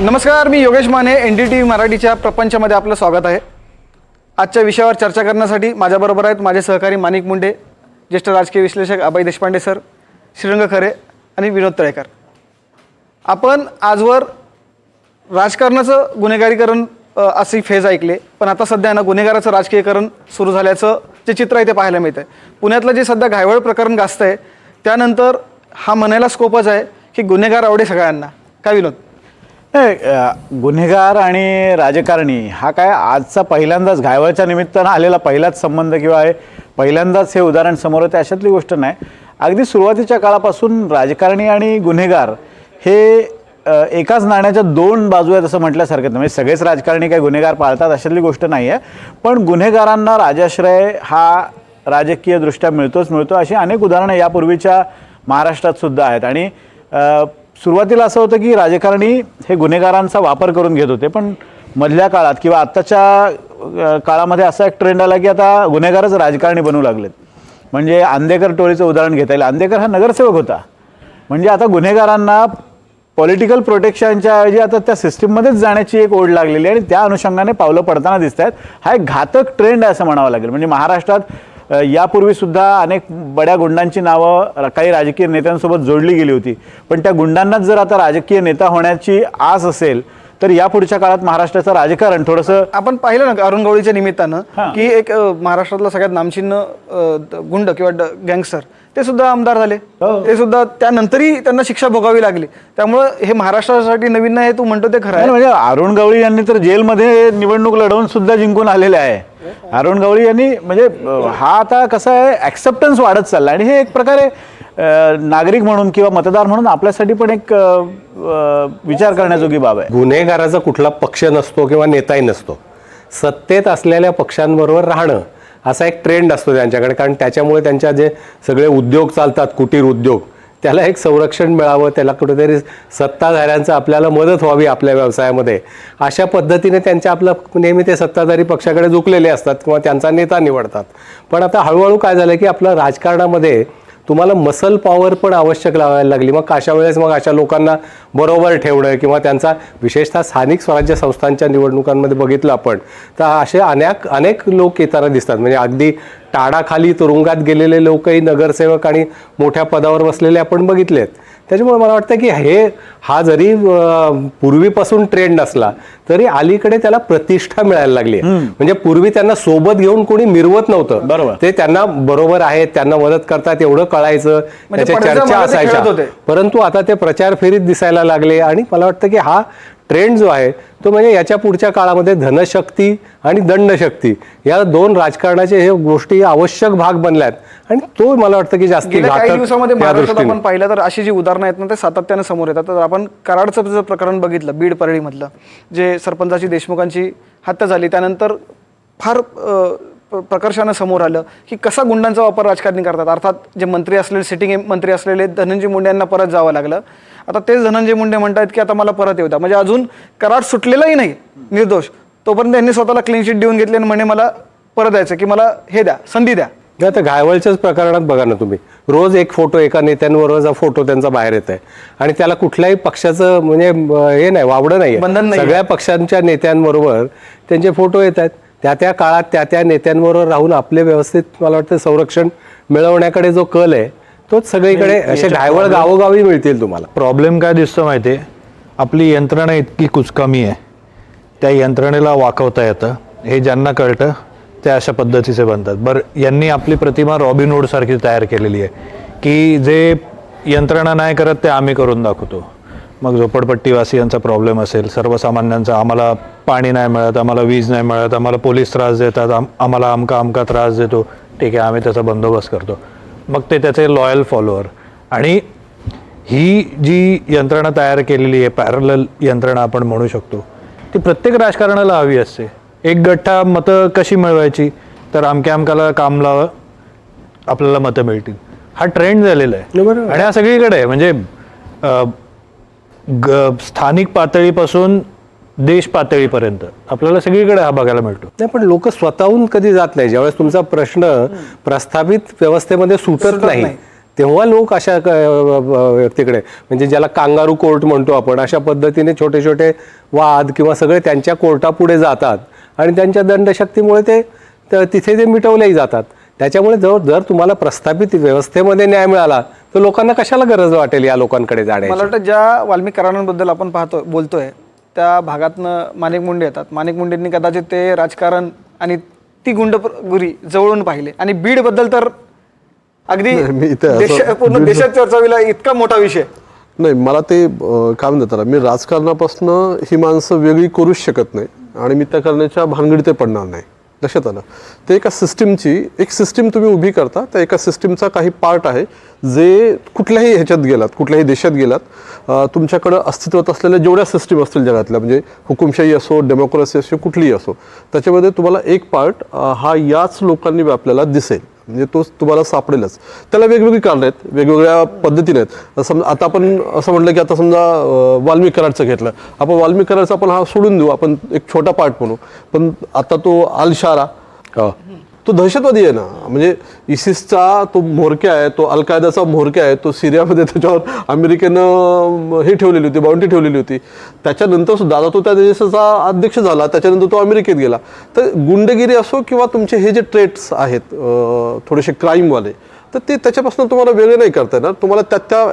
नमस्कार मी Yogesh Mane N D T V मराठीच्या प्रपंचामध्ये आपलं स्वागत आहे. आजच्या विषयावर चर्चा करण्यासाठी माझ्याबरोबर आहेत माझे सहकारी माणिक मुंडे ज्येष्ठ राजकीय विश्लेषक अभय देशपांडे सर श्रीरंग खरे आणि विनोद तळेकर. आपण आजवर राजकारणाचं गुन्हेगारीकरण असे अशी फेज ऐकले पण आता सध्या ना गुन्हेगाराचं राजकीयकरण सुरू झाल्याचं जे चित्र आहे ते पाहायला मिळतं आहे पुण्यातलं जे सध्या घायवळ प्रकरण गाजतं आहे त्यानंतर हा म्हणायला स्कोपच आहे की गुन्हेगार आवडे सगळ्यांना. काय विनोद? नाही, गुन्हेगार आणि राजकारणी हा काय आजचा पहिल्यांदाच घायवाच्या निमित्तानं आलेला पहिलाच संबंध किंवा आहे पहिल्यांदाच हे उदाहरण समोर येते अशातली गोष्ट नाही. अगदी सुरुवातीच्या काळापासून राजकारणी आणि गुन्हेगार हे एकाच नाण्याच्या दोन बाजू आहेत असं म्हटल्यासारखं नाही. म्हणजे सगळेच राजकारणी काही गुन्हेगार पाळतात अशातली गोष्ट नाही आहे पण गुन्हेगारांना राजाश्रय हा राजकीयदृष्ट्या मिळतोच मिळतो अशी अनेक उदाहरणं यापूर्वीच्या महाराष्ट्रात सुद्धा आहेत. आणि सुरुवातीला असं होतं की राजकारणी हे गुन्हेगारांचा वापर करून घेत होते पण मधल्या काळात किंवा आत्ताच्या काळामध्ये असा एक ट्रेंड आला की आता गुन्हेगारच राजकारणी बनू लागलेत. म्हणजे आंदेकर टोळीचं उदाहरण घेता येईल. आंदेकर हा नगरसेवक होता. म्हणजे आता गुन्हेगारांना पॉलिटिकल प्रोटेक्शनच्या ऐवजी आता त्या सिस्टीममध्येच जाण्याची एक ओढ लागलेली आहे आणि त्या अनुषंगाने पावलं पडताना दिसत आहेत हा एक घातक ट्रेंड आहे असं म्हणावं लागेल. म्हणजे महाराष्ट्रात यापूर्वीसुद्धा अनेक बड्या गुंडांची नावं काही राजकीय नेत्यांसोबत जोडली गेली होती. पण त्या गुंडांनाच जर आता राजकीय नेता होण्याची आस असेल तर या पुढच्या काळात महाराष्ट्राचं राजकारण थोडंसं आपण पाहिलं ना अरुण गवळीच्या निमित्तानं. की एक अ, महाराष्ट्रातला सगळ्यात नामचिन्ह अ, गुंड किंवा गँगस्टर ते सुद्धा आमदार झाले. हो. ते सुद्धा त्यानंतरही त्यांना शिक्षा भोगावी लागली. त्यामुळं हे महाराष्ट्रासाठी नवीन नाही हे तू म्हणतो ते खरं नाही, आहे म्हणजे अरुण गवळी यांनी तर जेलमध्ये निवडणूक लढवून सुद्धा जिंकून आलेले आहे. अरुण गवळी यांनी म्हणजे अ, हा आता कसं आहे ॲक्सेप्टन्स वाढत चालला. आणि हे एक प्रकारे नागरिक म्हणून किंवा मतदार म्हणून आपल्यासाठी पण एक विचार करण्याजोगी बाब आहे. गुन्हेगाराचा कुठला पक्ष नसतो किंवा नेताही नसतो. सत्तेत असलेल्या पक्षांबरोबर राहणं असा एक ट्रेंड असतो त्यांच्याकडे. कारण त्याच्यामुळे त्यांच्या जे सगळे उद्योग चालतात कुटीर उद्योग त्याला एक संरक्षण मिळावं त्याला कुठेतरी सत्ताधाऱ्यांचं आपल्याला मदत व्हावी आपल्या व्यवसायामध्ये. अशा पद्धतीने त्यांच्या आपलं नेहमी ते सत्ताधारी पक्षाकडे झुकलेले असतात किंवा त्यांचा नेता निवडतात. पण आता हळूहळू काय झालं की आपलं राजकारणामध्ये तुम्हाला मसल पॉवर पण आवश्यक लावायला लागली. मग अशा वेळेस मग अशा लोकांना बरोबर ठेवणं किंवा त्यांचा विशेषतः स्थानिक स्वराज्य संस्थांच्या निवडणुकांमध्ये बघितलं आपण तर असे अनेक अनेक लोक येताना दिसतात. म्हणजे अगदी टाळाखाली तुरुंगात गेलेले लोकही नगरसेवक आणि मोठ्या पदावर बसलेले आपण बघितलेत. त्याच्यामुळे मला वाटतं की हे हा जरी पूर्वीपासून ट्रेंड नसला तरी अलीकडे त्याला प्रतिष्ठा मिळायला लागली. म्हणजे पूर्वी त्यांना सोबत घेऊन कोणी मिरवत नव्हतं बरोबर. ते त्यांना बरोबर आहेत त्यांना मदत करतात एवढं कळायचं म्हणजे त्याच्या चर्चा असायच्या. परंतु आता ते प्रचार फेरीत दिसायला लागले आणि मला वाटतं की हा ट्रेंड जो आहे तो म्हणजे याच्या पुढच्या काळामध्ये धनशक्ती आणि दंडशक्ती या दोन राजकारणाचे हे गोष्टी आवश्यक भाग बनल्यात आणि तो मला वाटतं की जास्त दिवसामध्ये महाराष्ट्रात. आपण पाहिलं तर अशी जी उदाहरणं आहेत ना ते सातत्याने समोर येतात तर आपण कराडचं जर प्रकरण बघितलं बीड परळीमधलं जे सरपंचाची देशमुखांची हत्या झाली त्यानंतर फार प्रकर्षानं समोर आलं की कसा गुंडांचा वापर राजकारणी करतात. अर्थात जे मंत्री असलेले सिटिंग मंत्री असलेले धनंजय मुंडे यांना परत जावं लागलं. आता तेच धनंजय मुंडे म्हणतात की आता मला परत येऊ द्या. म्हणजे अजून कराड सुटलेलाही नाही निर्दोष. तोपर्यंत त्यांनी स्वतःला क्लीन शीट देऊन घेतली आणि म्हणे मला परत यायचं की मला हे द्या संधी द्या. आता घायवळच्याच प्रकरणात बघा ना तुम्ही. रोज एक फोटो एका नेत्यांबरोबरचा फोटो त्यांचा बाहेर येत आहे आणि त्याला कुठल्याही पक्षाचं म्हणजे हे नाही वावडं नाही. सगळ्या पक्षांच्या नेत्यांबरोबर त्यांचे फोटो येत आहेत त्या त्या काळात त्या त्या नेत्यांबरोबर राहून आपले व्यवस्थित मला वाटतं संरक्षण मिळवण्याकडे जो कल आहे तोच सगळीकडे असे घायवळ गावोगावी मिळतील तुम्हाला. प्रॉब्लेम काय दिसतो माहिती आहे आपली यंत्रणा इतकी कुचकामी आहे. त्या यंत्रणेला वाकवता येतं. हे ज्यांना कळतं ते अशा पद्धतीचे बनतात. बरं यांनी आपली प्रतिमा रॉबिन हुड सारखी तयार केलेली आहे. की जे यंत्रणा नाही करत ते आम्ही करून दाखवतो. मग झोपडपट्टीवासियांचा प्रॉब्लेम असेल सर्वसामान्यांचा आम्हाला पाणी नाही मिळत आम्हाला वीज नाही मिळत आम्हाला पोलीस त्रास देतात आम आम्हाला अमका अमका त्रास देतो. ठीक आहे आम्ही त्याचा बंदोबस्त करतो. मग ते त्याचे लॉयल फॉलोअर आणि ही जी यंत्रणा तयार केलेली आहे पॅरल यंत्रणा आपण म्हणू शकतो ती प्रत्येक राजकारणाला हवी असते. एक गठ्ठा मतं कशी मिळवायची तर अमक्या अमकाला काम लावा आपल्याला मतं मिळतील. हा ट्रेंड झालेला आहे. बरोबर. आणि हा सगळीकडे आहे. म्हणजे ग स्थानिक पातळीपासून देश पातळीपर्यंत. आपल्याला सगळीकडे हा बघायला मिळतो. नाही पण लोक स्वतःहून कधी जात नाही. ज्यावेळेस तुमचा प्रश्न प्रस्थापित व्यवस्थेमध्ये सुटत नाही. तेव्हा लोक अशा व्यक्तीकडे म्हणजे ज्याला कांगारू कोर्ट म्हणतो आपण अशा पद्धतीने छोटे छोटे वाद किंवा सगळे त्यांच्या कोर्टापुढे जातात आणि त्यांच्या दंडशक्तीमुळे ते तिथे ते मिटवलेही जातात. त्याच्यामुळे जर जर तुम्हाला प्रस्थापित व्यवस्थेमध्ये न्याय मिळाला तर लोकांना कशाला गरज वाटेल या लोकांकडे मला जाण्याची वाटतं ज्या वाल्मिक करारांबद्दल आपण पाहतो बोलतोय त्या भागातनं माणिक मुंडे येतात. माणिक मुंडेंनी कदाचित ते राजकारण आणि ती गुंडगिरी जवळून पाहिले. आणि बीडबद्दल तर अगदी देश- पूर्ण देशात चर्चा होईल इतका मोठा विषय. नाही मला ते काय म्हणतात मी राजकारणापासून ही माणसं वेगळी करूच शकत नाही. आणि मी त्या करण्याच्या भानगडीत ते पडणार नाही. लक्षात आलं ते एका सिस्टीमची एक सिस्टीम तुम्ही उभी करता त्या एका सिस्टीमचा काही पार्ट आहे जे कुठल्याही ह्याच्यात गेलात कुठल्याही देशात गेलात तुमच्याकडं अस्तित्वात असलेल्या जेवढ्या सिस्टीम असतील जगातल्या म्हणजे हुकुमशाही असो डेमोक्रेसी असो कुठलीही असो त्याच्यामध्ये तुम्हाला एक पार्ट हा याच लोकांनी आपल्याला दिसेल. म्हणजे तो तुम्हाला सापडेलच. त्याला वेगवेगळी कारणं आहेत वेगवेगळ्या पद्धतीने आहेत. समजा आता आपण असं म्हटलं की आता समजा वाल्मिक कराडचं घेतलं. आपण वाल्मिक करारचा आपण हा सोडून देऊ आपण एक छोटा पार्ट म्हणू. पण आता तो आलशारा. तो दहशतवादी आहे ना. म्हणजे इसिसचा तो म्होरक्या आहे तो अल कायदाचा म्होरक्या आहे तो सिरियामध्ये त्याच्यावर अमेरिकेनं हे ठेवलेली होती बाउंड्री ठेवलेली होती. त्याच्यानंतर सुद्धा आता तो त्या देशाचा अध्यक्ष झाला त्याच्यानंतर तो अमेरिकेत गेला. तर गुंडगिरी असो किंवा तुमचे हे जे ट्रेट्स आहेत थोडेसे क्राईमवाले तर ते त्याच्यापासून तुम्हाला वेगळे नाही करता येणार. तुम्हाला त्या त्या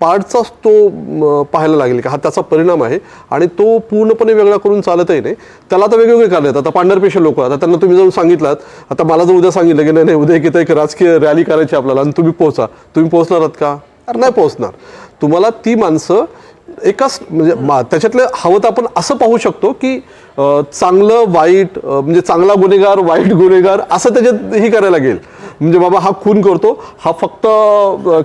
पार्टचाच तो पाहायला लागेल की हा त्याचा परिणाम आहे आणि तो पूर्णपणे वेगळा करून चालतही नाही. त्याला आता वेगवेगळे कारण आहेत. आता पांढरपेशे लोक आता त्यांना तुम्ही जाऊन सांगितलात आता मला जर उद्या सांगितलं की नाही नाही उद्या एक इथं एक राजकीय रॅली करायची आपल्याला आणि तुम्ही पोहोचा. तुम्ही पोहोचणार आहात का? अरे नाही पोहोचणार. तुम्हाला ती माणसं एकाच म्हणजे मा- त्याच्यातलं हवं तर आपण असं पाहू शकतो की चांगलं वाईट म्हणजे चांगला गुन्हेगार वाईट गुन्हेगार असं त्याच्यात ही करायला लागेल. म्हणजे बाबा हा खून करतो हा फक्त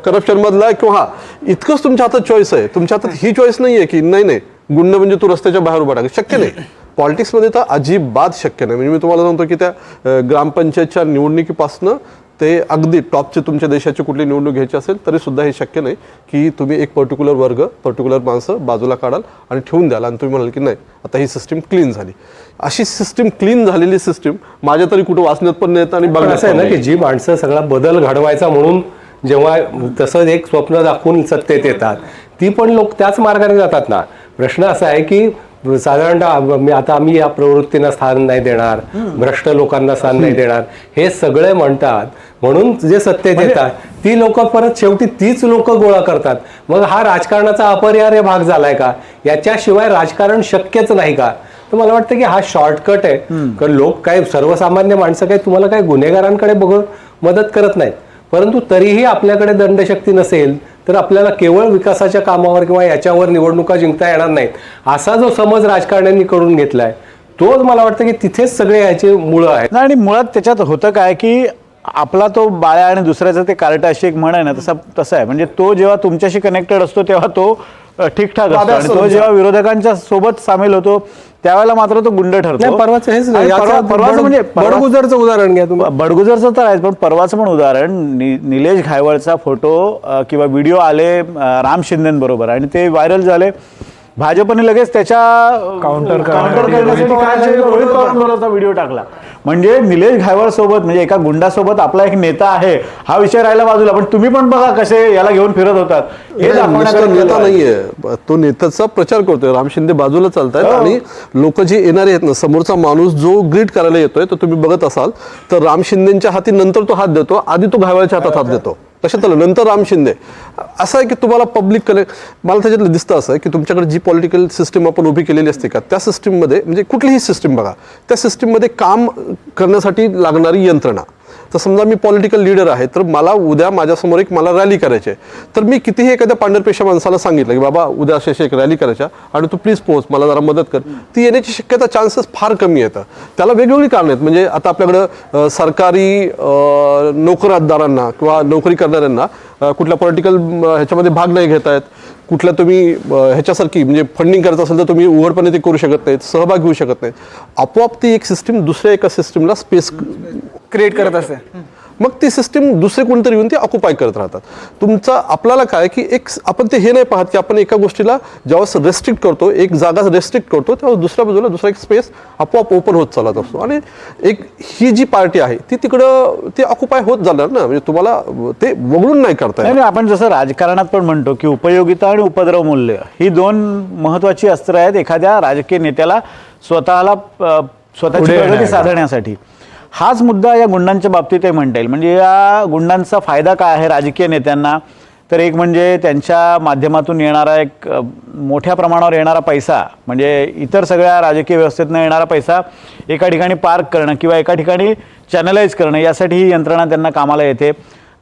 करप्शनमधला आहे किंवा हा इतकंच तुमच्या हातात चॉईस आहे. तुमच्या हातात ही चॉईस नाही आहे की नाही नाही. गुंड म्हणजे तू रस्त्याच्या बाहेर उभा टाक शक्य नाही. पॉलिटिक्समध्ये तर अजिबात शक्य नाही. म्हणजे मी तुम्हाला सांगतो की त्या ग्रामपंचायतच्या निवडणुकीपासनं ते अगदी टॉपचे तुमच्या देशाची कुठली निवडणूक घ्यायची असेल तरी सुद्धा हे शक्य नाही की तुम्ही एक पर्टिक्युलर वर्ग पर्टिक्युलर माणसं बाजूला काढाल आणि ठेवून द्याल. आणि तुम्ही म्हणाल की नाही आता ही सिस्टीम क्लीन झाली. अशी सिस्टीम क्लीन झालेली सिस्टीम माझ्या तरी कुठं वाचण्यात पण नाही येत आणि असं आहे ना. की जी माणसं सगळा बदल घडवायचा म्हणून जेव्हा तसं एक स्वप्न दाखवून सत्तेत येतात ती पण लोक त्याच मार्गाने जातात ना. प्रश्न असा आहे की साधारणतः मी आता आम्ही या प्रवृत्तींना स्थान नाही देणार भ्रष्ट लोकांना स्थान नाही देणार. हे सगळे म्हणतात. म्हणून जे सत्तेत येतात ती लोक परत शेवटी तीच लोक गोळा करतात. मग हा राजकारणाचा अपरिहार्य भाग झालाय का? याच्याशिवाय राजकारण शक्यच नाही का? तर मला वाटतं की हा शॉर्टकट आहे. कारण लोक काय सर्वसामान्य माणसं काय तुम्हाला काय गुन्हेगारांकडे बघून मदत करत नाहीत. परंतु तरीही आपल्याकडे दंडशक्ती नसेल तर आपल्याला केवळ विकासाच्या कामावर किंवा याच्यावर निवडणुका जिंकता येणार नाहीत. असा जो समज राजकारण्यांनी करून घेतलाय तोच मला वाटतं की तिथेच सगळे याचे मुळं आहेत. आणि मुळात त्याच्यात होतं काय की आपला तो बाळ्या आणि दुसऱ्याचं ते कार्ट अशी एक म्हण आहे ना तसा तसं आहे. म्हणजे तो जेव्हा तुमच्याशी कनेक्टेड असतो तेव्हा तो ठीकठाक असतो. आणि तो. जेव्हा विरोधकांच्या सोबत सामील होतो त्यावेळेला मात्र तो गुंड ठरतो. परवाचं हेच आणि नाही परवा- परवाचं म्हणजे परवा- बडगुजरचं उदाहरण घ्या तुम्ही. बडगुजरचं तर आहे पण परवाचं पण उदाहरण नि, निलेश घायवळचा फोटो अ, किंवा व्हिडिओ आले अ, राम शिंदेबरोबर. आणि ते व्हायरल झाले. भाजपने लगेच त्याच्या काउंटर काउंटर करण्यासाठी काय? रोहित पवारांबरोबरचा व्हिडिओ टाकला. म्हणजे निलेश घायवळ सोबत म्हणजे एका गुंडासोबत आपला एक नेता आहे हा विषय राहिला बाजूला. पण तुम्ही पण बघा कसे याला घेऊन फिरत होतात. हे नेता. नाहीये. तो नेत्याचा प्रचार करतोय. राम शिंदे बाजूला चालतायत हो. आणि लोक जे येणारे आहेत ना समोरचा माणूस जो ग्रीट करायला येतोय तर तुम्ही बघत असाल तर राम शिंदेच्या हाती नंतर तो हात देतो. आधी तो घायवाळच्या हातात हात देतो. लक्षात आलं. नंतर राम शिंदे. असं आहे की तुम्हाला पब्लिक कनेक्ट मला त्याच्यातलं दिसतं असं आहे की तुमच्याकडे जी पॉलिटिकल सिस्टीम आपण उभी केलेली असते का त्या सिस्टीममध्ये म्हणजे कुठलीही सिस्टीम बघा त्या सिस्टीममध्ये काम करण्यासाठी लागणारी यंत्रणा. तर समजा मी पॉलिटिकल लीडर आहे तर मला उद्या माझ्यासमोर एक मला रॅली करायची आहे. तर मी कितीही एखाद्या पांढरपेशा माणसाला सांगितलं की बाबा उद्या अशी एक रॅली करायच्या आणि तू प्लीज पोहोच मला जरा मदत कर. ती येण्याची शक्यता चान्सेस फार कमी येतं त्याला वेगवेगळी कारणं आहेत. म्हणजे आता आपल्याकडं सरकारी नोकरदारांना किंवा नोकरी करणाऱ्यांना कुठल्या पॉलिटिकल ह्याच्यामध्ये भाग नाही घेत आहेत कुठल्या तुम्ही ह्याच्यासारखी म्हणजे फंडिंग करायचं असेल तर तुम्ही उघडपणे ते करू शकत नाहीत सहभाग घेऊ शकत नाहीत. आपोआप ती एक सिस्टीम दुसऱ्या एका सिस्टीमला स्पेस क्रिएट करत असते मग ती सिस्टीम दुसरे कोणतरी येऊन ती ऑक्युपाय करत राहतात तुमचं आपल्याला काय की एक आपण ते हे नाही पाहत की आपण एका गोष्टीला जेव्हा रेस्ट्रिक्ट करतो एक जागा रेस्ट्रिक्ट करतो तेव्हा दुसऱ्या बाजूला दुसरा एक स्पेस आपोआप ओपन होत चालत असतो आणि एक ही जी पार्टी आहे ती तिकडं ती ऑक्युपाय होत जाणार ना म्हणजे तुम्हाला ते वगळून नाही करता नाही येणार. नाही, आपण जसं राजकारणात पण म्हणतो की उपयोगिता आणि उपद्रव मूल्य ही दोन महत्वाची अस्त्र आहेत एखाद्या राजकीय नेत्याला स्वतःला स्वतःची प्रगती. साधण्यासाठी हाच मुद्दा या गुंडांच्या बाबतीतही म्हणता येईल. म्हणजे या गुंडांचा फायदा काय आहे राजकीय नेत्यांना? तर एक म्हणजे त्यांच्या माध्यमातून येणारा एक मोठ्या प्रमाणावर येणारा पैसा म्हणजे इतर सगळ्या राजकीय व्यवस्थेतनं येणारा पैसा एका ठिकाणी पार्क करणं किंवा एका ठिकाणी चॅनलाइज करणं यासाठी ही यंत्रणा त्यांना कामाला येते.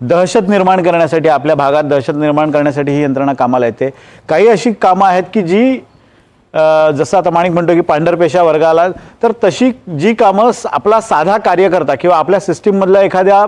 दहशत निर्माण करण्यासाठी आपल्या भागात दहशत निर्माण करण्यासाठी ही यंत्रणा कामाला येते. काही अशी कामं आहेत की जी जसं आता माणिक म्हणतो की पांढरपेशा वर्गाला तर तशी जी कामं आपला साधा कार्यकर्ता किंवा आपल्या सिस्टीममधल्या एखाद्या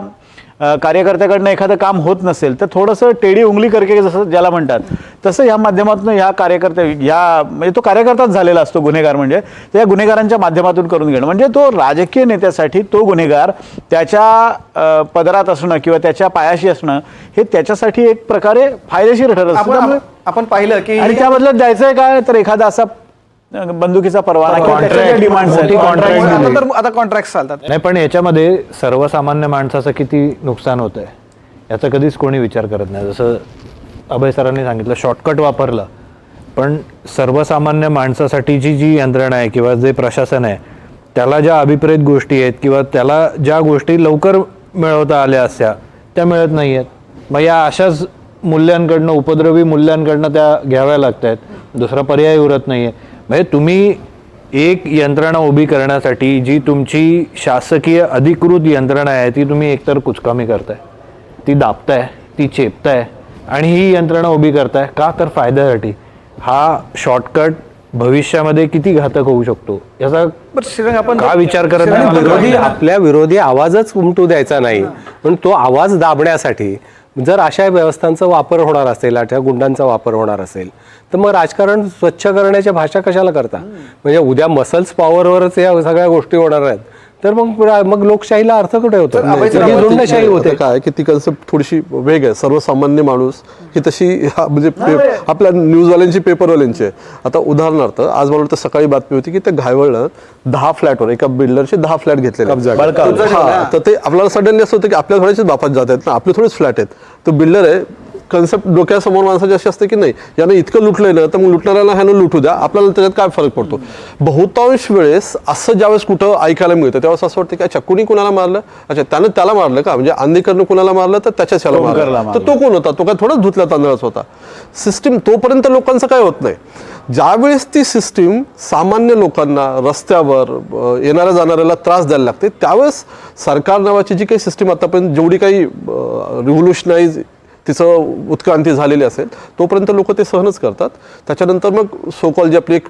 कार्यकर्त्याकडनं एखादं काम होत नसेल तर थोडंसं टेडी उंगली करके जसं ज्याला म्हणतात तसं ह्या माध्यमातून ह्या कार्यकर्त्या ह्या म्हणजे तो कार्यकर्ताच झालेला असतो गुन्हेगार म्हणजे तर या गुन्हेगारांच्या माध्यमातून करून घेणं. म्हणजे तो राजकीय नेत्यासाठी तो गुन्हेगार त्याच्या पदरात असणं किंवा त्याच्या पायाशी असणं हे त्याच्यासाठी एक प्रकारे फायदेशीर ठरत असतं. आपण पाहिलं की आणि त्या बदल्यात द्यायचंय काय तर एखादा असा बंदुकीचा परवाना किंवा त्याच्या ज्या मोठी आता दिली. तर आता कॉन्ट्रॅक्ट चालतात. नाही पण याच्यामध्ये सर्वसामान्य माणसाचं किती नुकसान होत आहे याचा कधीच कोणी विचार करत नाही. जसं अभय सरांनी सांगितलं शॉर्टकट वापरलं. पण सर्वसामान्य माणसासाठी जी जी यंत्रणा आहे किंवा जे प्रशासन आहे त्याला ज्या अभिप्रेत गोष्टी आहेत किंवा त्याला ज्या गोष्टी लवकर मिळवता आल्या असत्या त्या मिळत नाही आहेत मग या अशाच मूल्यांकडनं उपद्रवी मूल्यांकडनं त्या घ्याव्या लागत आहेत दुसरा पर्याय उरत नाही आहे म्हणजे तुम्ही एक यंत्रणा उभी करण्यासाठी जी तुमची शासकीय अधिकृत यंत्रणा आहे ती तुम्ही एकतर कुचकामी करताय ती दाबताय ती चेपताय आणि ही यंत्रणा उभी करताय का तर फायद्यासाठी हा शॉर्टकट भविष्यामध्ये किती घातक होऊ शकतो याचा आपण का विचार करत नाही विरोधी. आपल्या विरोधी आवाजच उमटू द्यायचा नाही पण तो आवाज दाबण्यासाठी जर अशा व्यवस्थांचा वापर होणार असेल अशा गुंडांचा वापर होणार असेल तर मग राजकारण स्वच्छ करण्याच्या भाषा कशाला करता? म्हणजे उद्या मसल्स पॉवरवरच या सगळ्या गोष्टी होणार आहेत. तर मग मग लोकशाहीला अर्थ कुठे होतो? ही आता होते. काय की ती कन्सेप्ट थोडीशी वेग आहे. सर्वसामान्य माणूस ही तशी हा, म्हणजे आपल्या न्यूजवाल्यांची पेपरवाल्यांची आहे. आता उदाहरणार्थ आज मला वाटतं सकाळी बातमी होती की त्या घायवळनं दहा फ्लॅटवर एका बिल्डरचे दहा फ्लॅट हा, तर ते आपल्याला सडनली असं होतं की आपल्या थोड्याच बापात जात आहेत ना आपले थोडेच फ्लॅट आहेत. तो बिल्डर आहे कन्सेप्ट डोक्यासमोर माणसाची अशी असते की नाही यानं इतकं लुटलंय ना तर मग लुटणाऱ्याला ह्यानं लुटू द्या. आपल्याला त्याच्यात काय फरक पडतो? बहुतांश वेळेस असं ज्यावेळेस कुठं ऐकायला मिळतं त्यावेळेस असं वाटतं की अच्छा कुणी कुणाला मारलं? अच्छा त्यानं त्याला मारलं का? म्हणजे अंधेकरनं कुणाला मारलं तर त्याच्याच ह्याला टोमकरला मारलं. तर तो कोण होता? तो काय थोडाच धुतल्या तांदळाचा होता. सिस्टीम तोपर्यंत लोकांचं काय होत नाही. ज्यावेळेस ती सिस्टीम सामान्य लोकांना रस्त्यावर येणाऱ्या जाणाऱ्याला त्रास द्यायला लागते त्यावेळेस सरकार नावाची जी काही सिस्टीम आतापर्यंत जेवढी काही रिव्होल्युशनाईज तिचं उत्क्रांती झालेली असेल तोपर्यंत लोक ते सहनच करतात. त्याच्यानंतर मग सोकॉल जी आपली एक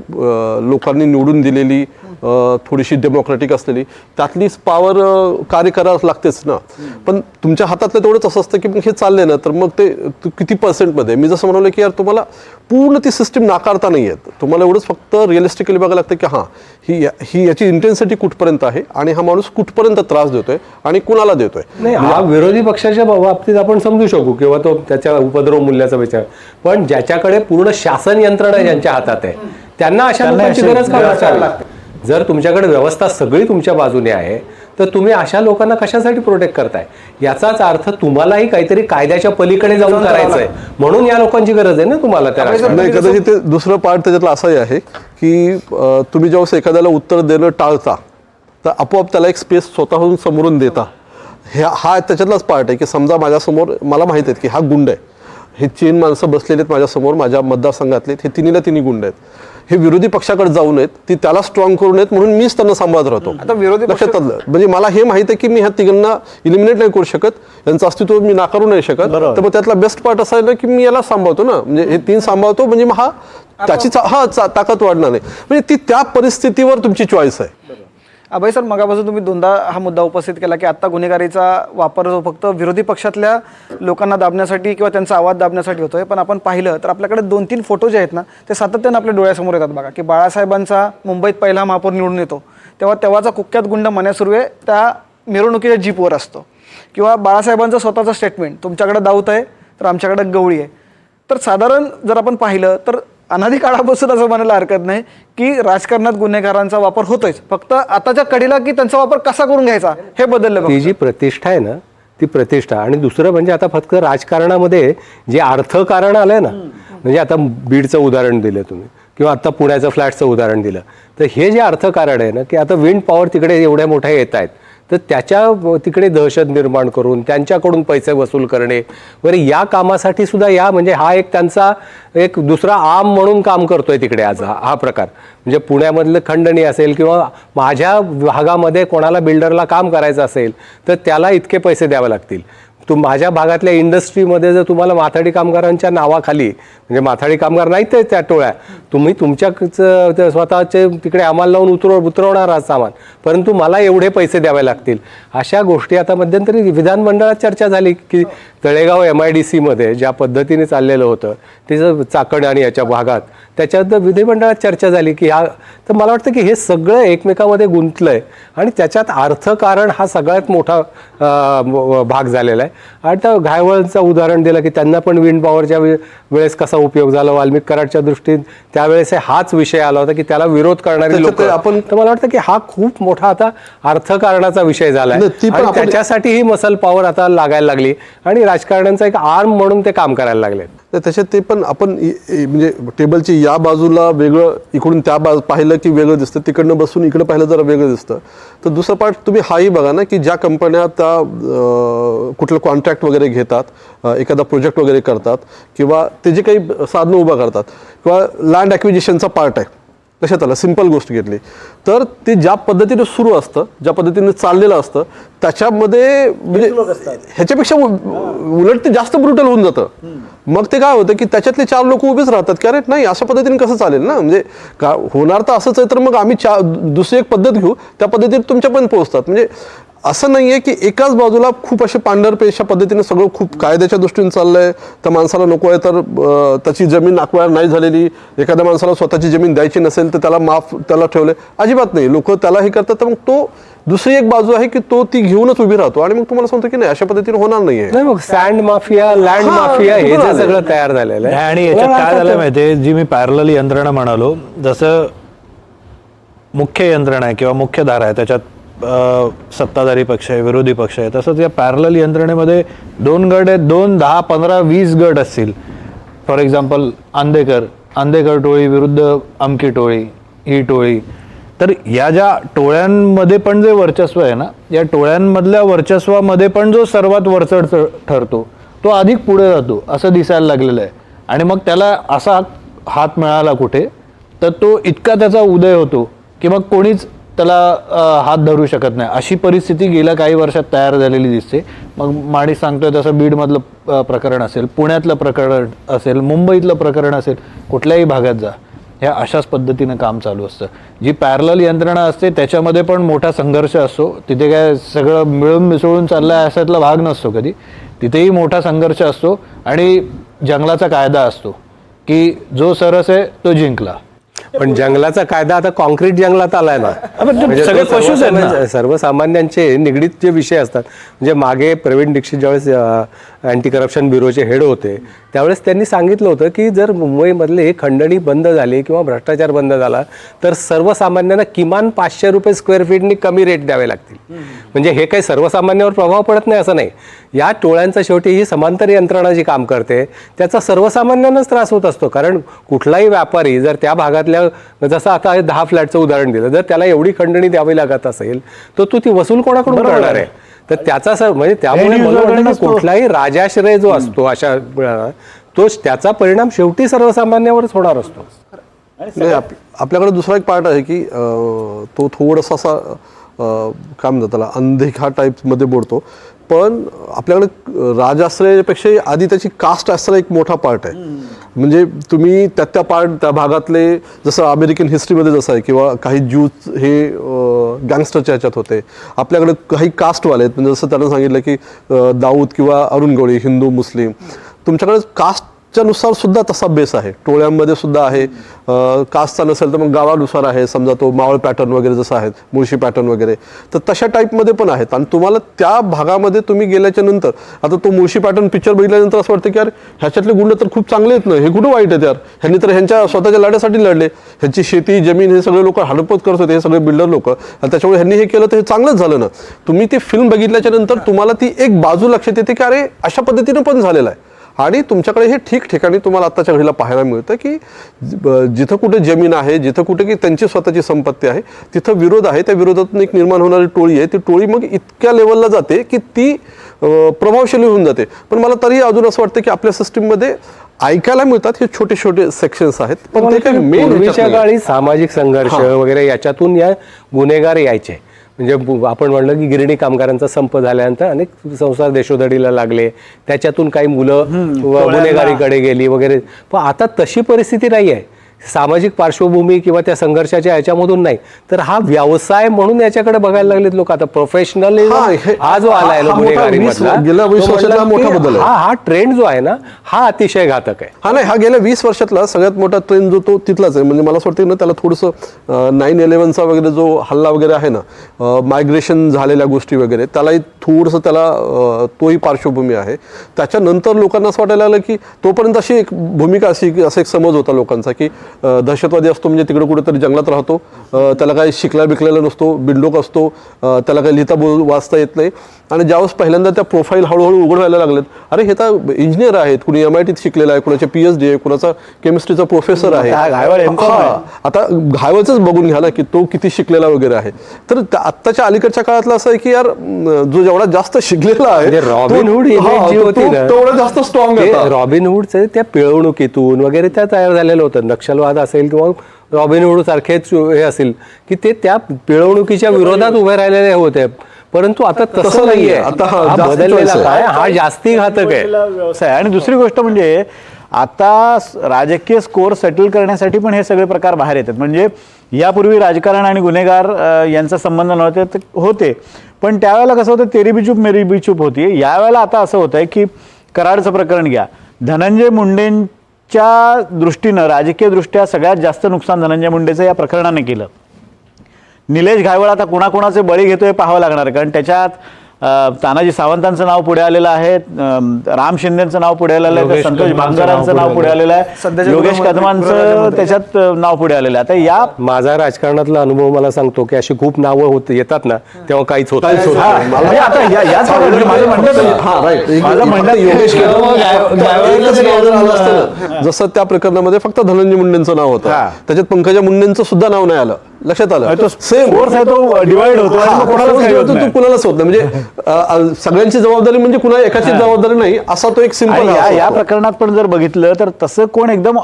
लोकांनी निवडून दिलेली थोडीशी डेमोक्रॅटिक असलेली त्यातली पॉवर कार्य करावं लागतेच ना. पण तुमच्या हातातलं तेवढंच असं असतं की मग हे चाललंय ना तर मग ते किती पर्सेंटमध्ये मी जसं म्हणालो की यार तुम्हाला पूर्ण ती सिस्टीम नाकारता नाही येत. तुम्हाला एवढंच फक्त रिअलिस्टिकली बघायला लागतं की हां ही ही याची इंटेन्सिटी कुठपर्यंत आहे आणि हा माणूस कुठपर्यंत त्रास देतोय आणि कुणाला देतोय? नाही हा विरोधी पक्षाच्या बाबतीत आपण समजू शकू किंवा तो त्याच्या उपद्रव मूल्याचा विचार. पण ज्याच्याकडे पूर्ण शासन यंत्रणा ज्यांच्या हातात आहे त्यांना अशा गरज वाटावी? जर तुमच्याकडे व्यवस्था सगळी तुमच्या बाजूने आहे तर तुम्ही अशा लोकांना कशासाठी प्रोटेक्ट करताय? याचाच अर्थ तुम्हालाही काहीतरी कायद्याच्या पलीकडे जाऊन करायचंय. म्हणून या लोकांची गरज आहे ना तुम्हाला त्या. नाही कदाचित ते दुसरं पार्ट त्याच्यातलं असंही आहे की तुम्ही जेव्हा एखाद्याला उत्तर देणं टाळता तर आपोआप त्याला एक स्पेस स्वतःहून समोरून देता. ह्या हा त्याच्यातलाच पार्ट आहे की समजा माझ्यासमोर मला माहीत आहेत की हा गुंड आहे. हे चीन माणसं बसलेले आहेत माझ्यासमोर माझ्या मतदारसंघातले हे तिन्हीला तिन्ही गुंड आहेत. हे विरोधी पक्षाकडे जाऊ नयेत ती त्याला स्ट्रॉंग करू नयेत म्हणून मीच त्यांना सांभाळत राहतो. आता विरोधी लक्षात आलं. म्हणजे मला हे माहीत आहे की मी ह्या तिघांना इलिमिनेट नाही करू शकत. यांचं अस्तित्व मी नाकारू नाही शकत. तर मग त्यातला बेस्ट पार्ट असा आहे ना की मी याला सांभाळतो ना. म्हणजे हे तीन सांभाळतो म्हणजे मग हा त्याची हा ताकद वाढणार नाही. म्हणजे ती त्या परिस्थितीवर तुमची चॉईस आहे. अभय सर मगापासून तुम्ही दोनदा हा मुद्दा उपस्थित केला की आत्ता गुन्हेगारीचा वापर जो फक्त विरोधी पक्षातल्या लोकांना दाबण्यासाठी किंवा त्यांचा आवाज दाबण्यासाठी होतोय पण आपण पाहिलं तर आपल्याकडे दोन तीन फोटो जे आहेत ना ते सातत्यानं आपल्या डोळ्यासमोर येतात बघा की बाळासाहेबांचा मुंबईत पहिला महापौर निवडून येतो तेव्हा तेव्हाचा कुख्यात गुंड मन्यासुर्वे त्या मिरवणुकीच्या जीपवर असतो. किंवा बाळासाहेबांचं स्वतःचं स्टेटमेंट तुमच्याकडे दाऊत आहे तर आमच्याकडे गवळी आहे. तर साधारण जर आपण पाहिलं तर अनादी काळापासून असं म्हणायला हरकत नाही की राजकारणात गुन्हेगारांचा वापर होतोच फक्त आताच्या कडीला की त्यांचा वापर कसा करून घ्यायचा हे बदललं ती फक्त. जी प्रतिष्ठा आहे ना ती प्रतिष्ठा. आणि दुसरं म्हणजे आता फक्त राजकारणामध्ये जे अर्थकारण आलंय ना म्हणजे आता बीडचं उदाहरण दिलं तुम्ही किंवा आता पुण्याचं फ्लॅटचं उदाहरण दिलं. तर हे जे अर्थकारण आहे ना की आता विंड पॉवर तिकडे एवढ्या मोठ्या येत आहेत. तर त्याच्या तिकडे दहशत निर्माण करून त्यांच्याकडून पैसे वसूल करणे बरं या कामासाठी सुद्धा या म्हणजे हा एक त्यांचा एक दुसरा आम म्हणून काम करतोय तिकडे आज हा प्रकार. म्हणजे पुण्यामधलं खंडणी असेल किंवा माझ्या भागामध्ये कोणाला बिल्डरला काम करायचं असेल तर त्याला इतके पैसे द्यावे लागतील. तू माझ्या भागातल्या इंडस्ट्रीमध्ये जर तुम्हाला माथाडी कामगारांच्या नावाखाली म्हणजे माथाडी कामगार नाहीत ते त्या टोळ्या तुम्ही तुमच्याच स्वतःचे तिकडे आम्हाला लावून उतरव उतरवणार आहात सामान. परंतु मला एवढे पैसे द्यावे लागतील. अशा गोष्टी आता मध्यंतरी विधानमंडळात चर्चा झाली की तळेगाव एम आय डी सीमध्ये ज्या पद्धतीने चाललेलं होतं त्याचं चाकण आणि याच्या भागात त्याच्यात विधिमंडळात चर्चा झाली की हा तर मला वाटतं की हे सगळं एकमेकामध्ये गुंतलंय आणि त्याच्यात अर्थकारण हा सगळ्यात मोठा भाग झालेला आहे. आणि त्या घायवळचं उदाहरण दिलं की त्यांना पण विंड पॉवरच्या वेळेस कसा उपयोग झाला वाल्मिक कराडच्या दृष्टीत त्यावेळेस हे हाच विषय आला होता की त्याला विरोध करणारी लोक. आपण- तर मला वाटतं की हा खूप मोठा आता अर्थकारणाचा विषय झाला आपण- त्याच्यासाठी ही मसल पॉवर आता लागायला लागली. आणि राजकारण्यांचा एक आर्म म्हणून ते काम करायला लागले तर त्याच्यात ते पण आपण म्हणजे टेबलची या बाजूला वेगळं इकडून त्या बाजू पाहिलं की वेगळं दिसतं तिकडनं बसून इकडं पाहिलं जरा वेगळं दिसतं. तर दुसरं पार्ट तुम्ही हाही बघा ना की ज्या कंपन्या त्या कुठलं कॉन्ट्रॅक्ट वगैरे घेतात एखादा प्रोजेक्ट वगैरे करतात किंवा ते जे काही साधनं उभं करतात किंवा लँड ॲक्विजिशनचा पार्ट आहे. लक्षात आलं सिंपल गोष्ट घेतली. तर ते ज्या पद्धतीने सुरू असतं ज्या पद्धतीने चाललेलं असतं त्याच्यामध्ये म्हणजे ह्याच्यापेक्षा उ- उलट ते जास्त ब्रुटल होऊन जातं. मग ते काय होतं की त्याच्यातले चार लोक उभेच राहतात की अरे नाही अशा पद्धतीने कसं चालेल ना? म्हणजे का होणार तर असंच आहे तर मग आम्ही चा दुसरी एक पद्धत घेऊ. त्या पद्धतीने तुमच्यापर्यंत पोहोचतात. म्हणजे असं नाही आहे की एकाच बाजूला खूप असे पांढरपेशा पद्धतीने सगळं खूप कायद्याच्या दृष्टीने चाललंय. त्या माणसाला नको आहे तर त्याची जमीन अक्वायर नाही झालेली. एखाद्या माणसाला स्वतःची जमीन द्यायची नसेल तर त्याला माफ त्याला ठेवले. अजिबात नाही. लोक त्याला हे करतात तर मग तो दुसरी एक बाजू आहे की तो ती घेऊनच उभी राहतो. आणि मग तुम्हाला सांगतो की नाही अशा पद्धतीने होणार नाहीये. नाही मग सँड माफिया लँड माफिया हे जे आहे. सगळं तयार झालेलं आहे. आणि याच्यात काय झालं माहितीये? जी मी पॅरल यंत्रणा म्हणालो जसं मुख्य यंत्रणा आहे किंवा मुख्य धारा आहे त्याच्यात सत्ताधारी पक्ष आहे विरोधी पक्ष आहे. तसंच या पॅरल यंत्रणेमध्ये दोन गट आहेत दोन दहा पंधरा वीस गट असतील. फॉर एक्झाम्पल आंदेकर आंदेकर टोळी विरुद्ध अमकी टोळी ही टोळी. तर या ज्या टोळ्यांमध्ये पण जे वर्चस्व आहे ना या टोळ्यांमधल्या वर्चस्वामध्ये पण जो सर्वात वरचढ च- ठरतो तो अधिक पुढे जातो असं दिसायला लागलेलं आहे. आणि मग त्याला असा हात मिळाला कुठे तर तो इतका त्याचा उदय होतो की मग कोणीच त्याला हात धरू शकत नाही. अशी परिस्थिती गेल्या काही वर्षात तयार झालेली दिसते. मग माणिक सांगतोय तसं बीडमधलं प्रकरण असेल पुण्यातलं प्रकरण असेल मुंबईतलं प्रकरण असेल कुठल्याही भागात जा. ह्या अशाच पद्धतीनं काम चालू असतं. जी पॅरल यंत्रणा असते त्याच्यामध्ये पण मोठा संघर्ष असतो. तिथे काय सगळं मिळून मिसळून चाललंय अशातला भाग नसतो कधी. तिथेही मोठा संघर्ष असतो आणि जंगलाचा कायदा असतो की जो सरस आहे तो जिंकला. पण जंगलाचा कायदा आता कॉन्क्रीट जंगलात आलाय ना म्हणजे सगळे तो पशुच आहेत ना. सर्वसामान्य- सर्वसामान्यांचे निगडीत जे विषय असतात म्हणजे मागे प्रवीण दीक्षित ज्यावेळेस अँटी करप्शन ब्युरोचे हेड होते त्यावेळेस त्यांनी सांगितलं होतं की जर मुंबईमधले खंडणी बंद झाली किंवा भ्रष्टाचार बंद झाला तर सर्वसामान्यांना किमान पाचशे रुपये स्क्वेअर फीटनी कमी रेट द्यावे लागतील. म्हणजे हे काही सर्वसामान्यावर प्रभाव पडत नाही असं नाही. या टोळ्यांचा शेवटी ही समांतर यंत्रणा जी काम करते त्याचा सर्वसामान्यांनाच त्रास होत असतो. कारण कुठलाही व्यापारी जर त्या भागातल्या जसं आता दहा फ्लॅटचं उदाहरण दिलं जर त्याला एवढी खंडणी द्यावी लागत असेल तर तू ती वसूल कोणाकडून करणार आहे. तर त्याचा म्हणजे त्यामुळे मला वाटतं कुठलाही राजाश्रय जो असतो अशा तो त्याचा परिणाम शेवटी सर्वसामान्यावरच होणार असतो. नाही आप- आपल्याकडे दुसरा एक पार्ट आहे की तो थोडासा असा काय म्हणतात त्याला अंधेखा टाईपमध्ये बोलतो. पण आपल्याकडे अं, राजाश्रयापेक्षा आधी त्याची कास्ट आश्रय एक मोठा पार्ट आहे. म्हणजे तुम्ही त्या त्या पार्ट त्या भागातले जसं अमेरिकन हिस्ट्रीमध्ये जसं आहे किंवा काही ज्यूज हे गँगस्टरच्या ह्याच्यात होते. आपल्याकडे काही कास्टवाले आहेत. म्हणजे जसं त्यानं सांगितलं की दाऊद किंवा अरुण गवळी हिंदू मुस्लिम. तुमच्याकडे कास्ट कास्टच्यानुसार सुद्धा तसा बेस आहे. टोळ्यांमध्ये सुद्धा आहे. कास्टचा नसेल तर मग गावानुसार आहे. समजा तो मावळ पॅटर्न वगैरे जसं आहे मुळशी पॅटर्न वगैरे. तर तशा टाईपमध्ये पण आहेत. आणि तुम्हाला त्या भागामध्ये तुम्ही गेल्याच्यानंतर आता तो मुळशी पॅटर्न पिक्चर बघितल्यानंतर असं वाटतं की यार ह्याच्यातले गुंड तर खूप चांगले आहेत ना. हे कुठं वाईट आहेत यार? ह्यांनी तर ह्यांच्या स्वतःच्या लढ्यासाठी लढले. ह्यांची शेती जमीन हे सगळे लोक हडपत करत होते. हे सगळे बिल्डर लोक. आणि त्याच्यामुळे ह्यांनी हे केलं तर हे चांगलंच झालं ना. तुम्ही ती फिल्म बघितल्याच्या नंतर तुम्हाला ती एक बाजू लक्षात येते की अरे अशा पद्धतीनं पण झालेलं आहे. आणि तुमच्याकडे हे ठिकठिकाणी तुम्हाला आत्ताच्या घडीला पाहायला मिळतं की जिथं कुठे जमीन आहे जिथं कुठे की त्यांची स्वतःची संपत्ती आहे तिथं विरोध आहे त्या विरोधातून एक निर्माण होणारी टोळी आहे. ती टोळी मग इतक्या लेवलला जाते की ती प्रभावशाली होऊन जाते. पण मला तरी अजून असं वाटतं की आपल्या सिस्टीममध्ये ऐकायला मिळतात हे छोटे छोटे सेक्शन्स आहेत पण ते काही मेन काळी सामाजिक संघर्ष वगैरे याच्यातून या गुन्हेगार यायचे. म्हणजे आपण म्हणलं की गिरणी कामगारांचा संप झाल्यानंतर अनेक संसार देशोधडीला लागले. त्याच्यातून काही मुलं गुन्हेगारीकडे गेली वगैरे. पण आता तशी परिस्थिती नाही आहे सामाजिक पार्श्वभूमी किंवा त्या संघर्षाच्या ह्याच्यामधून नाही. तर हा व्यवसाय म्हणून याच्याकडे बघायला लागलेत लोक. आता प्रोफेशनल हा, जो आलाय हा बदल आहे. हा हा ट्रेंड जो आहे ना हा अतिशय घातक आहे. हा नाही हा गेल्या वीस वर्षातला सगळ्यात मोठा ट्रेंड जो तो तिथलाच आहे. म्हणजे मला असं वाटतं ना त्याला थोडंसं नाईन इलेव्हनचा वगैरे जो हल्ला वगैरे आहे ना मायग्रेशन झालेल्या गोष्टी वगैरे त्यालाही थोडंसं त्याला तोही पार्श्वभूमी आहे. त्याच्यानंतर लोकांना असं वाटायला लागलं की तोपर्यंत अशी एक भूमिका अशी असा एक समज होता लोकांचा की दहशतवादी असतो म्हणजे तिकडे कुठेतरी जंगलात राहतो. त्याला काही शिकला बिकलेला नसतो बिंडोक असतो त्याला काही लिहिता बोल वाचता येत नाही. आणि ज्यावेळेस पहिल्यांदा त्या प्रोफाईल हळूहळू उघड व्हायला लागलेत अरे हे तर इंजिनियर आहेत कुणी एम आय टीत शिकलेला आहे कुणाचे पी एच डी आहे कुणाचा केमिस्ट्रीचा प्रोफेसर आहे. आता घायवळच बघून घ्या ना की तो किती शिकलेला वगैरे आहे. तर आत्ताच्या अलीकडच्या काळातलं असं आहे की यार जो जेवढा जास्त शिकलेला आहे म्हणजे रॉबिन तो- हुड इमेज जी तो- होती तो ना. तेवढा जास्त स्ट्रॉंग ते आहे रॉबिन हुडचं त्या पिळवणुकीतून वगैरे त्या तयार झालेलं होतं नक्षलवाद असेल किंवा रॉबिन हुड सारखेच हे असेल की ते त्या पिळवणुकीच्या विरोधात उभे राहिलेले होते. परंतु आता तसं नाहीये. आता हा हा बदललेला. काय हा जास्ती घातक आहे. व्यवसाय आणि दुसरी गोष्ट म्हणजे आता राजकीय स्कोअर सेटल करण्यासाठी पण हे सगळे प्रकार बाहेर येतात. म्हणजे यापूर्वी राजकारण आणि गुन्हेगार यांचा संबंध नव्हते ते होते. पण त्यावेळेला कसं होतं तेरी बिचूप मेरी बिचूप होती. यावेळेला आता असं होतं आहे की कराडचं प्रकरण घ्या. धनंजय च्या दृष्टीनं राजकीयदृष्ट्या सगळ्यात जास्त नुकसान धनंजय मुंडेचं या प्रकरणाने केलं निलेश घायवळ आता कोणाकोणाचे बळी घेतोय पाहावं लागणार आहे. कारण त्याच्यात तानाजी सावंतांचं नाव पुढे आलेलं आहे. राम शिंदेचं नाव पुढे आलेलं आहे. संतोष भांगरांचं नाव पुढे आलेलं आहे. योगेश कदमांचं. त्याच्यात नाव पुढे आलेलं आहे. आता या माझा राजकारणातला अनुभव मला सांगतो की अशी खूप नावं होत येतात ना तेव्हा काहीच होत जसं त्या प्रकरणामध्ये फक्त धनंजय मुंडेंचं नाव होतं. हा. त्याच्यात पंकजा मुंडेंचं सुद्धा नाव नाही आलं. लक्षात आलं? सेम तो डिवाइड होतो कोणालाच काही होत तू नाही. म्हणजे सगळ्यांची जबाबदारी म्हणजे कुणा एकाची जबाबदारी नाही. असा तो एक सिंपल या या प्रकरणात पण जर बघितलं तर तसं कोण एकदम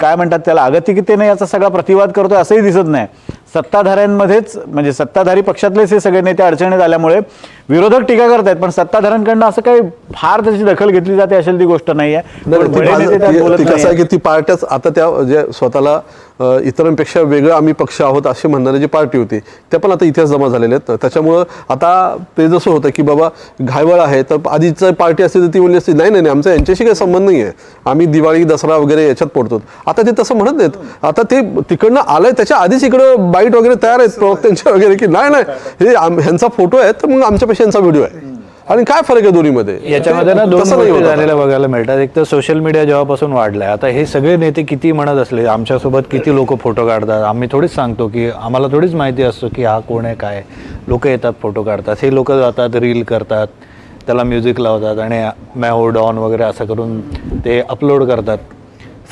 काय म्हणतात त्याला अगतिकतेने याचा सगळा प्रतिवाद करतोय असंही दिसत नाही. सत्ताधाऱ्यांमध्येच म्हणजे सत्ताधारी पक्षातलेच हे सगळे नेते अडचणीत आल्यामुळे विरोधक टीका करतायत पण सत्ताधाऱ्यांकडनं असं काही फार त्याची दखल घेतली जाते असेल ती गोष्ट नाही आहे कसं आहे. की ती पार्ट्याच आता त्या जे स्वतःला इतरांपेक्षा वेगळं आम्ही पक्ष आहोत असे म्हणणारी जी पार्टी होती त्या पण आता इतिहास जमा झालेल्या आहेत. त्याच्यामुळं आता ते जसं होतं की बाबा घायवळ आहे तर आधीच पार्टी असते तर ती म्हणली असती नाही नाही नाही, आमचा यांच्याशी काही संबंध नाही आहे आम्ही दिवाळी दसरा वगैरे याच्यात पडतो. आता ते तसं म्हणत नाहीत. आता ते तिकडनं आलंय त्याच्या आधीच इकडं बाईट वगैरे तयार आहेत प्रवक्त्यांच्या वगैरे की नाही नाही. हे ह्यांचा फोटो आहे तर मग आमच्यापेक्षा यांचा व्हिडिओ आहे. आणि काय फरक आहे दोन्हीमध्ये? याच्यामध्ये ना दोन गोष्टी. झालेल्या बघायला मिळतात. एक तर सोशल मीडिया जेव्हापासून वाढलाय आता हे सगळे नेते किती म्हणत असले आमच्यासोबत किती लोक फोटो काढतात? आम्ही थोडीच सांगतो की आम्हाला थोडीच माहिती असतो की हा कोण आहे काय लोक येतात फोटो काढतात. हे लोक जातात रील करतात त्याला म्युझिक लावतात आणि मॅ डॉन वगैरे असं करून ते अपलोड करतात.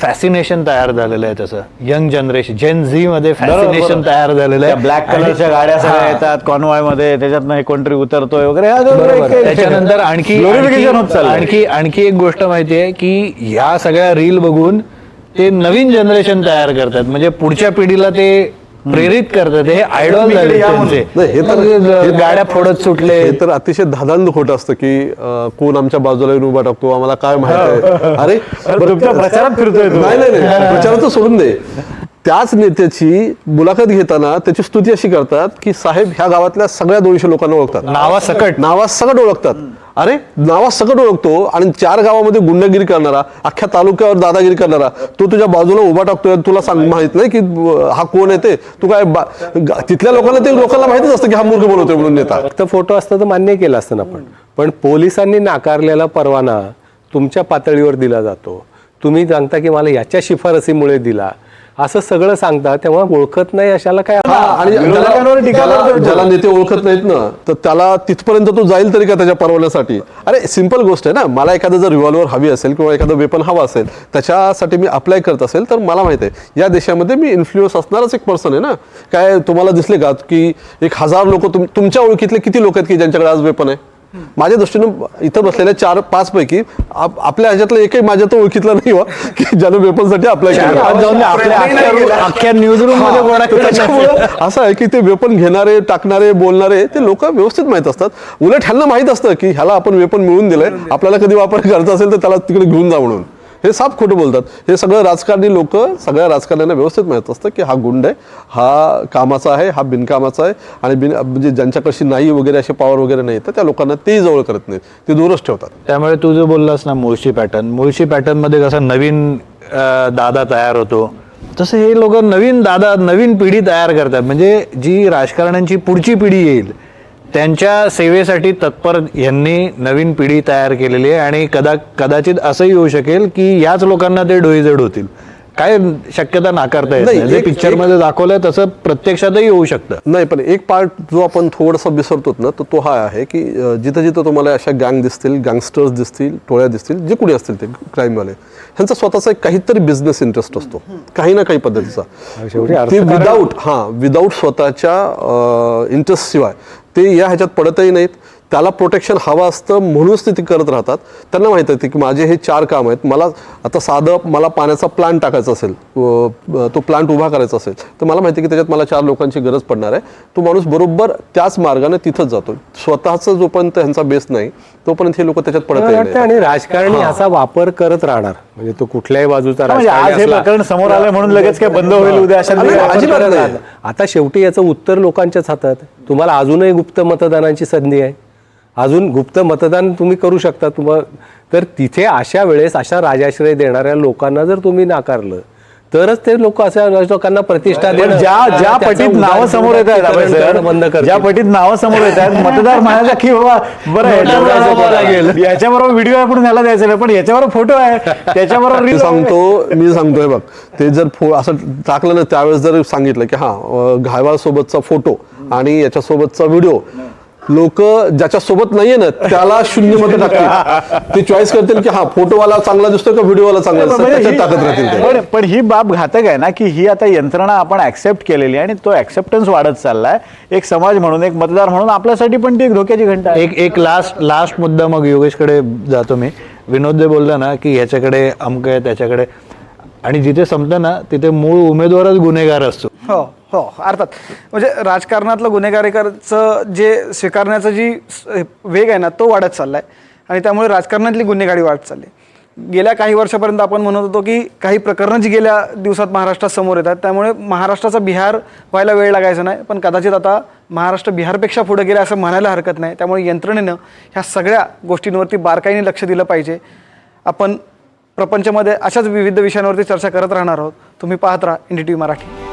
फॅसिनेशन तयार झालेलं आहे तसं. यंग जनरेशन जेन झी मध्ये फॅसिनेशन तयार झालेलं आहे. ब्लॅक कलरच्या गाड्या सगळ्या. येतात कॉन्वॉयमध्ये त्याच्यातनं हे कोणतरी उतरतोय वगैरे. त्याच्यानंतर आणखी. आणखी आणखी एक गोष्ट माहिती आहे की ह्या सगळ्या रील बघून ते नवीन जनरेशन तयार करतात. म्हणजे पुढच्या पिढीला ते प्रेरित करतात. हे आयडॉल मी झाले हे तर- हे- गाड्या फोडत सुटले. हे तर अतिशय धादांड खोटं असतं की कोण आमच्या बाजूला येऊन उभा टाकतो आम्हाला काय माहीत आहे? अरे बरं, तुमच्या प्रचारात फिरतोय तो. नाही नाही नाही. प्रचारात सोडून दे. त्याच नेत्याची मुलाखत घेताना त्याची स्तुती अशी करतात की साहेब ह्या गावातल्या सगळ्या दोनशे लोकांना ओळखतात. नावासकट नावा सगळं ओळखतात. अरे नावा सकट ओळखतो आणि चार गावामध्ये गुंडगिरी करणारा अख्ख्या तालुक्यावर दादागिरी करणारा तो तुझ्या बाजूला उभा टाकतोय तुला सांग माहीत नाही की हा कोण आहे ते? तू काय तिथल्या लोकांना ते लोकांना माहितच असतं की हा मूर्ख बोलवतोय म्हणून नेता. फक्त फोटो असतं तर मान्य केलं असतं ना पण पण पोलिसांनी नाकारलेला परवाना तुमच्या पातळीवर दिला जातो. तुम्ही सांगता की मला याच्या शिफारसीमुळे दिला. असं सगळं सांगता तेव्हा ओळखत नाही अशाला काय हा आणि विरोधकांवर ज्याला- टीका ज्याला करतोय तो. ज्याला नेते ओळखत नाहीत ना तर त्याला तिथपर्यंत तो जाईल तरी का त्याच्या परवान्यासाठी? अरे सिंपल गोष्ट आहे ना मला एखादं जर रिव्हॉल्वर हवी असेल किंवा एखादं वेपन हवा असेल त्याच्यासाठी मी अप्लाय करत असेल तर मला माहिती आहे या देशामध्ये मी इन्फ्लुएन्स असणारच एक पर्सन आहे ना. काय तुम्हाला दिसले का की एक हजार लोक तुमच्या ओळखीतले किती लोक आहेत की ज्यांच्याकडे आज वेपन आहे? माझ्या दृष्टीनं इथं बसलेल्या चार पाच पैकी आप- आपल्या ह्याच्यातलं एकही माझ्या तर ओळखीतलं नाही हो की ज्यानं वेपनसाठी अप्लाय केलं. असं आहे की ते वेपन घेणारे टाकणारे बोलणारे ते लोक व्यवस्थित माहीत असतात. उलट ह्यांना माहीत असतं की ह्याला आपण वेपन मिळून दिलंय. आपल्याला कधी वापर करायचा असेल तर त्याला तिकडे घेऊन जा म्हणून. हे साफ खोटं बोलतात. हे सगळं राजकारणी लोक सगळ्या राजकारण्यांना व्यवस्थित माहीत असतं की हा गुंड आहे हा कामाचा आहे हा बिनकामाचा आहे आणि बिन म्हणजे ज्यांच्याकडशी नाही वगैरे असे पॉवर वगैरे नाही तर त्या लोकांना ते जवळ करत नाहीत. ते दूरच ठेवतात. त्यामुळे तू जो बोललास ना मुळशी पॅटर्न मुळशी पॅटर्नमध्ये कसा नवीन दादा तयार होतो. तसं हे लोक नवीन दादा नवीन पिढी तयार करतात. म्हणजे जी राजकारण्यांची पुढची पिढी येईल त्यांच्या सेवेसाठी तत्पर यांनी नवीन पिढी तयार केलेली आहे आणि कदा कदाचित असंही होऊ शकेल की याच लोकांना ते डोईजड होतील. काय शक्यता नाकारता येत पिक्चरमध्ये दाखवलंय तसं प्रत्यक्षातही होऊ शकतं. नाही पण एक पार्ट जो आपण थोडासा विसरतो ना तर तो हा आहे की जिथं जिथं तुम्हाला अशा गँग दिसतील गँगस्टर्स दिसतील टोळ्या दिसतील जे कुणी असतील ते क्राईमवाले ह्यांचा स्वतःचा एक काहीतरी बिझनेस इंटरेस्ट असतो. काही ना काही पद्धतीचा. शेवटी ते विदाऊट हां विदाऊट स्वतःच्या इंटरेस्ट शिवाय. ते या ह्याच्यात पडतही नाहीत. त्याला प्रोटेक्शन हवं असतं म्हणूनच ते ते करत राहतात. त्यांना माहीत आहे की माझे हे चार काम आहेत. मला आता साधं मला पाण्याचा प्लांट टाकायचा असेल तो प्लांट उभा करायचा असेल तर मला माहिती आहे की त्याच्यात मला चार लोकांची गरज पडणार आहे. तो माणूस बरोबर त्याच मार्गाने तिथंच जातो स्वतःचा जोपर्यंत ह्यांचा बेस नाही तोपर्यंत हे लोक त्याच्यात पडत आणि राजकारणी असा वापर करत राहणार. म्हणजे तो कुठल्याही बाजूचा म्हणजे आज हे प्रकरण समोर आलं म्हणून लगेच काय बंद होईल उद्या अशा. आता शेवटी याचं उत्तर लोकांच्याच हातात. तुम्हाला अजूनही गुप्त मतदानाची संधी आहे. अजून गुप्त मतदान तुम्ही करू शकता तुम्हाला तर तिथे अशा वेळेस अशा राजाश्रय देणाऱ्या लोकांना जर तुम्ही नाकारलं तरच ते लोक अशा लोकांना प्रतिष्ठा देणं ज्या ज्या पटीत नावं समोर येत आहेत बंद करतील. ज्या पटीत नावं समोर येत आहेत मतदार म्हणायचा की बाबा बरं याच्याबरोबर व्हिडिओ आहे पण त्याला द्यायचं नाही पण याच्याबरोबर फोटो आहे त्याच्याबरोबर मी. सांगतो मी सांगतोय बघ ते जर फो असं टाकलं ना त्यावेळेस जर सांगितलं की हा घायवाळ सोबतचा फोटो आणि याच्या सोबतचा व्हिडिओ लोक ज्याच्या सोबत नाहीये ना त्याला शून्य मत टाकतील. ते चॉईस करतील की हा फोटोवाला चांगला दिसतोय का व्हिडिओवाला चांगला दिसतोय? म्हणजे त्याच्यात ही- टाकत राहतील पण- ही बाब घातक आहे ना की ही आता यंत्रणा आपण ऍक्सेप्ट केलेली आहे आणि तो ऍक्सेप्टन्स वाढत चाललाय. एक समाज म्हणून एक मतदार म्हणून आपल्यासाठी पण ती एक धोक्याची घंटा आहे. एक एक लास्ट लास्ट मुद्दा मग योगेशकडे जातो मी. विनोद जे बोलला ना की ह्याच्याकडे अमक आहे त्याच्याकडे. आणि जिथे संपतं ना तिथे मूळ उमेदवारच गुन्हेगार असतो. हो अर्थात. म्हणजे राजकारणातलं गुन्हेगारीकरचं जे स्वीकारण्याचं जी स- वेग आहे ना तो वाढत चाललाय. आणि त्यामुळे राजकारणातली गुन्हेगारी वाढत चालली गेल्या काही वर्षापर्यंत आपण म्हणत होतो की काही प्रकरणं जी गेल्या दिवसात महाराष्ट्रात समोर येतात त्यामुळे महाराष्ट्राचा बिहार व्हायला वेळ लागायचा नाही. पण कदाचित आता महाराष्ट्र बिहारपेक्षा पुढे गेला असं म्हणायला हरकत नाही. त्यामुळे यंत्रणेनं ह्या सगळ्या गोष्टींवरती बारकाईने लक्ष दिलं पाहिजे. आपण प्रपंचमध्ये अशाच विविध विषयांवरती चर्चा करत राहणार आहोत. तुम्ही पाहत राहा N D T V Marathi.